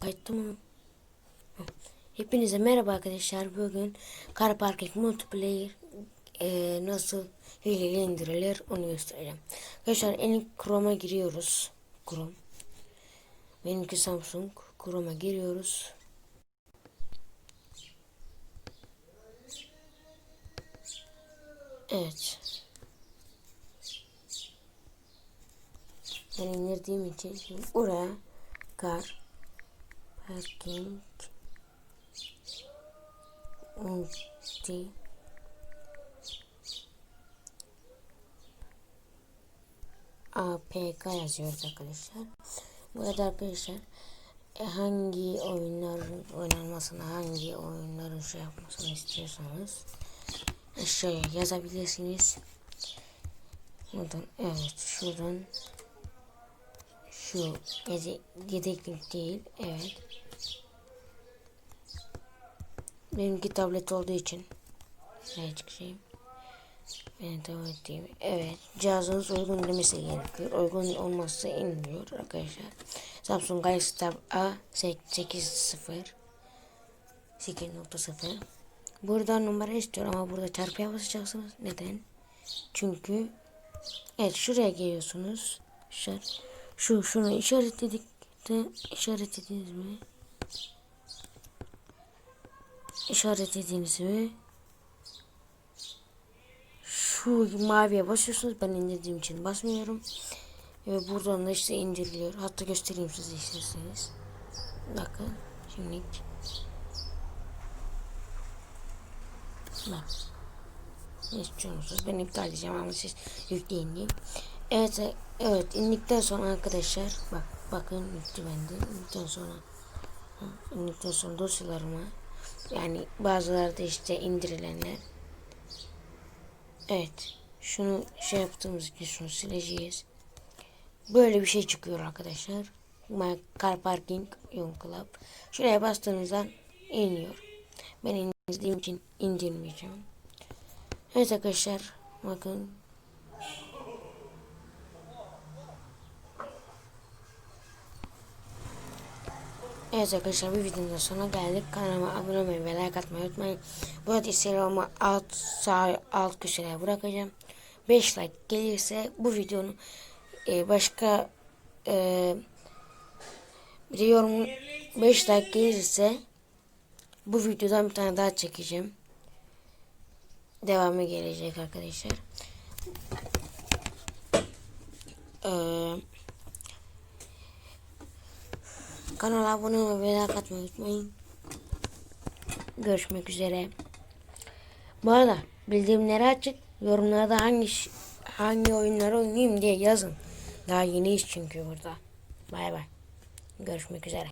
Kayıttı mı? Hepinize merhaba arkadaşlar. Bugün Car Parking Multiplayer eee, nasıl hileli indirilir onu göstereceğim. Arkadaşlar en Chrome'a giriyoruz. Chrome. Benimki Samsung. Chrome'a giriyoruz. Evet. Ben indirdiğim için şimdi buraya Parking Multi APK yazıyoruz arkadaşlar. Burada arkadaşlar e, hangi oyunların oynanmasını, hangi oyunların şey yapmasını istiyorsanız aşağıya yazabilirsiniz. Buradan evet şuradan şu yedek, yedeklik değil evet. Benimki tablet olduğu için şuraya çıkayım. Tablet değil. Evet. Cihazınız uygun demesi gerekiyor. Uygun olmazsa inmiyor arkadaşlar. Samsung Galaxy Tab A 8.0 8.0 Burada numara istiyor ama burada çarpıya basacaksınız. Neden? Çünkü evet şuraya geliyorsunuz. Şu, şu şunu işaretledik de işaretlediniz mi? İşaretlediğiniz mi? Şu maviye basıyorsunuz. Ben indirdiğim için basmıyorum. Ve buradan da işte indiriliyor. Hatta göstereyim size isterseniz. Bakın. Şimdi. Bak. Ne istiyorsunuz? Ben iptal edeceğim ama siz yükleyin diye. Evet, evet indikten sonra arkadaşlar bak bakın yüklü bende. İndikten sonra indikten sonra dosyalarıma yani bazıları da işte indirilenler Evet. Şunu şey yaptığımız için şunu sileceğiz. Böyle bir şey çıkıyor arkadaşlar. My Car Parking Young Club. Şuraya bastığınızda iniyor. Ben indirdiğim için indirmeyeceğim. Evet arkadaşlar. Bakın. Evet arkadaşlar bir videonun sonuna geldik. Kanalıma abone olmayı ve like atmayı unutmayın. Bu arada Instagram'ı alt sağ alt köşeye bırakacağım. 5 like gelirse bu videonun e, başka e, bir yorum 5 like gelirse bu videodan bir tane daha çekeceğim. Devamı gelecek arkadaşlar. Eee Kanala abone olmayı ve like atmayı unutmayın. Görüşmek üzere. Bu arada bildirimleri açık. Yorumlarda hangi hangi oyunları oynayayım diye yazın. Daha yeni iş çünkü burada. Bay bay. Görüşmek üzere.